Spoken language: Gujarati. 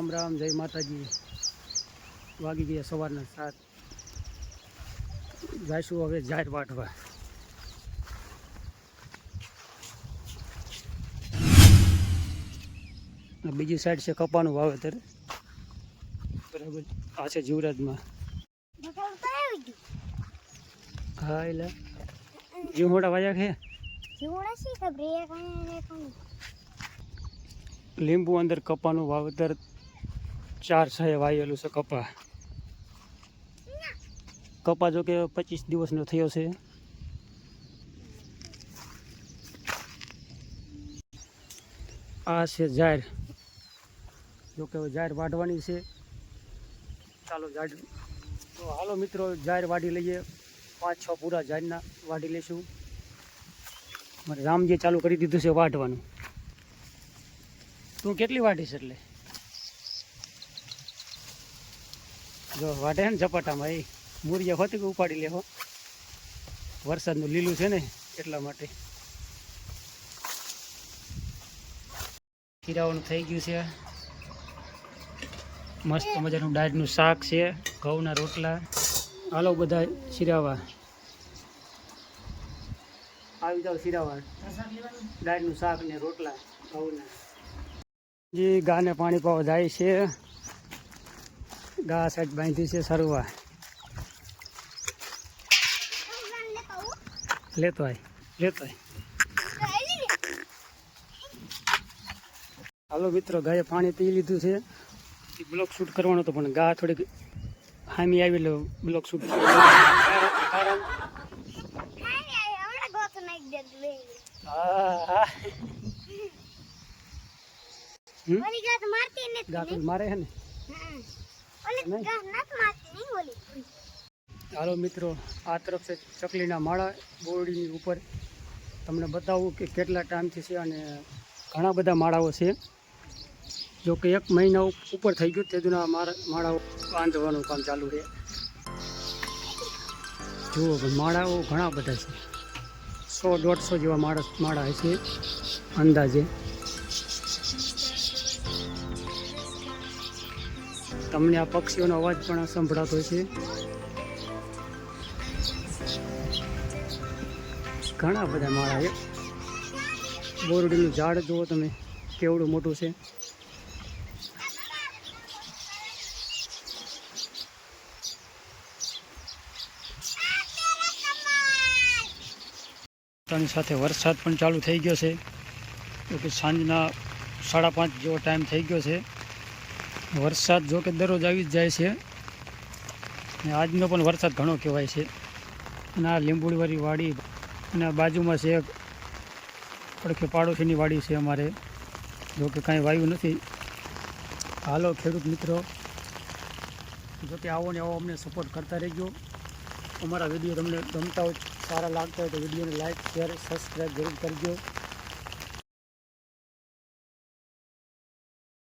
રામ રામ, જય માતાજી. વાગી ગયા સવારના સાત. જાઈશું હવે જાહેર વાટવા. બીજી સાઈડ છે કપાનું વાવેતર. બરાબર. આ છે જીવરાજમાં. હા એટલે જીવોડા વાયા છે? લીંબુ અંદર કપાનું વાવેતર ચાર છએ વાયેલું છે કપા. કપા જો કે પચીસ દિવસનો થયો છે. આ છે જાહેર. જો કે જાહેર વાઢવાની છે. ચાલો જાહેર. તો હાલો મિત્રો, જાહેર વાઢી લઈએ. પાંચ છ પૂરા જાહેરના વાઢી લઈશું. મારે રામજીએ ચાલુ કરી દીધું છે વાઢવાનું. તું કેટલી વાઢીશ એટલે? જો વાઢે ને ઝપાટામાં, એ મૂરિયા હોતી કે ઉપાડી લેવો વરસાદનું લીલું છે ને, એટલા માટે. ખીરાવાનું થઈ ગયું છે. મસ્ત મજાનું ડાળનું શાક છે, ઘઉંના રોટલા. હાલો બધા શિરાવા. આવી જાવ શિરાવા. ડાળનું શાક ને રોટલા, ઘઉંના. જે ગાને પાણી પાવા જાય છે ગા સાઈડ બાંધી છે સરવા. લેતો આય લેતો આય. હાલો મિત્રો ગાયે પાણી પી લીધું છે. બ્લોક શૂટ કરવાનો હતો પણ ગા થોડીક હામી આવી લો બ્લોક શૂટ મારે છે ને. હાલો મિત્રો, આ તરફ છે ચકલીના માળા બોરડીની ઉપર. તમને બતાવું કે કેટલા ટાઈમથી છે અને ઘણા બધા માળાઓ છે. જો કે એક મહિના ઉપર થઈ ગયું, તે જૂના માળા માળાઓ બાંધવાનું કામ ચાલુ છે. જુઓ, માળાઓ ઘણા બધા છે. સો દોઢસો જેવા માણસ માળા છે અંદાજે. તમને આ પક્ષીઓનો અવાજ પણ સંભળાતો છે. ઘણા બધા માળા બોરડીનું ઝાડ જુઓ તમે, કેવડું મોટું છે. પોતાની સાથે વરસાદ પણ ચાલુ થઈ ગયો છે. સાંજના સાડા પાંચ જેવો ટાઈમ થઈ ગયો છે. વરસાદ જો કે દરરોજ આવી જ જાય છે. અને આજનો પણ વરસાદ ઘણો કહેવાય છે. અને આ લીંબુડીવાળી વાડી અને બાજુમાં છે એક પડખે પાડોશીની વાડી છે અમારે. જો કે કાંઈ વાયુ નથી. હાલો ખેડૂત મિત્રો, જો કે આવો ને આવો અમને સપોર્ટ કરતા રહેજો. અમારા વીડિયો તમને ગમતા હોય, સારા લાગતા હોય તો વિડીયોને લાઇક શેર સબસ્ક્રાઈબ જરૂર કરજો.